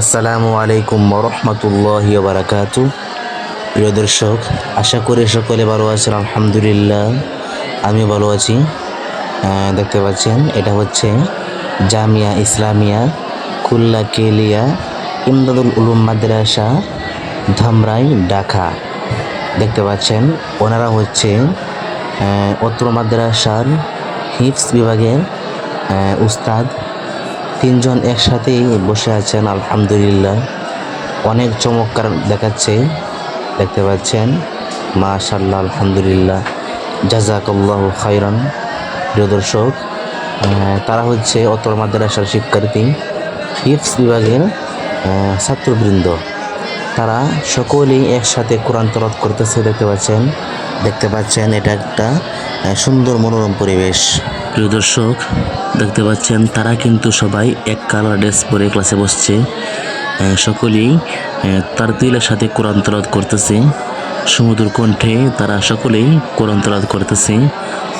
আসসালামু আলাইকুম রহমতুল্লাহ বারাকাতু প্রিয় দর্শক, আশা করি সকলে ভালো আছেন, আলহামদুলিল্লাহ আমি ভালো আছি। দেখতে পাচ্ছেন, এটা হচ্ছে জামিয়া ইসলামিয়া খুল্লা কেলিয়া ইমদাদুল উলুম মাদ্রাসা, ধামরাই, ঢাকা। দেখতে পাচ্ছেন, ওনারা হচ্ছে অত্র মাদ্রাসার হিফস বিভাগের উস্তাদ। তিনজন একসাথেই বসে আছেন, আলহামদুলিল্লাহ। অনেক চমৎকার দেখাচ্ছে, দেখতে পাচ্ছেন। মাশাল্লাহ আলহামদুলিল্লাহ। জাজাকাল্লাহ খাইরান প্রিয় দর্শক তারা হচ্ছে অতর মাদ্রাসার শিক্ষার্থী হিফস বিভাগের ছাত্রবৃন্দ। তারা সকলেই একসাথে কোরআন তরত করতেছে, দেখতে পাচ্ছেন। দেখতে পাচ্ছেন, এটা একটা সুন্দর মনোরম পরিবেশ। প্রিয় দর্শক, দেখতে পাচ্ছেন তারা কিন্তু সবাই এক কালার ড্রেস পরে ক্লাসে বসছে। সকলেই তার দিলের সাথে কোরআন তরত করতেছে। সমুদ্র কণ্ঠে তারা সকলেই কোরআন তলাত করতেছে।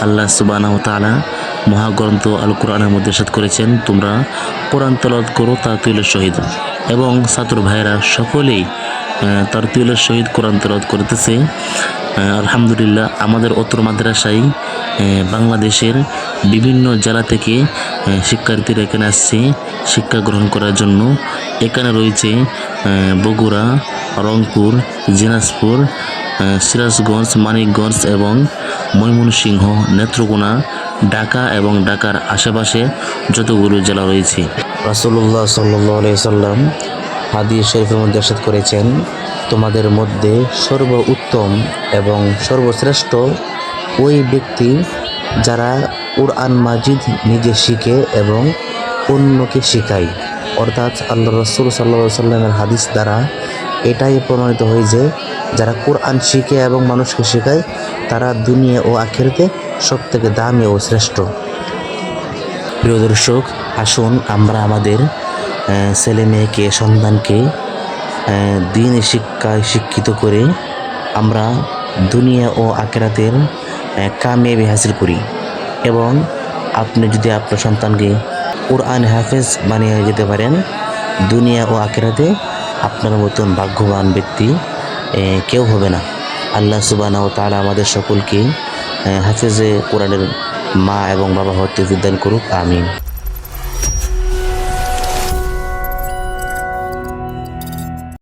আল্লাহ সুবাহ তালা মহাগ্রন্থ আল কোরআনের মধ্যে সাথ করেছেন, তোমরা কোরআন তলাত করো তার তুলের সহিত। এবং ছাত্র ভাইয়েরা সকলেই তার তুলের সহিত কোরআন তলাত করতেছে। আলহামদুলিল্লাহ, আমাদের অত্র মাদ্রাসায় বাংলাদেশের বিভিন্ন জেলা থেকে শিক্ষার্থীরা এখানে আসছে শিক্ষা গ্রহণ করার জন্য। এখানে রয়েছে বগুড়া, রংপুর, দিনাজপুর সিরাজগঞ্জ, মানিকগঞ্জ এবং ময়মনসিংহ, নেত্রকোনা, ঢাকা এবং ঢাকার আশেপাশে যতগুলো জেলা রয়েছে। রাসুল্লাহ সাল্লাহ সাল্লাম হাদিস শরীফের মধ্যে এরশাদ করেছেন, তোমাদের মধ্যে সর্ব উত্তম এবং সর্বশ্রেষ্ঠ ওই ব্যক্তি যারা কোরআন মাজিদ নিজে শিখে এবং অন্যকে শেখায়। অর্থাৎ আল্লাহ রসুল সাল্লা সাল্লামের হাদিস দ্বারা এটাই প্রমাণিত হয় যে যারা কোরআন শিখে এবং মানুষকে শেখায়, তারা দুনিয়া ও আখেরতে সব থেকে দামি ও শ্রেষ্ঠ। প্রিয় দর্শক, আসুন আমরা আমাদের ছেলে মেয়েকে সন্তানকে দিন শিক্ষায় শিক্ষিত করে আমরা দুনিয়া ও আখেরাতের আহ, কামিয়াবি হাসিল করি। এবং আপনি যদি আপনার সন্তানকে কোরআন হাফেজ বানিয়ে যেতে পারেন দুনিয়া ও আখেরাতে আপনার মতন ভাগ্যবান ব্যক্তি কেউ হবে না। আল্লাহ সুবানা ও তারা আমাদের সকলকে হাফেজে কোরআনের মা এবং বাবা হতে বিদ্যান করুক আমিন।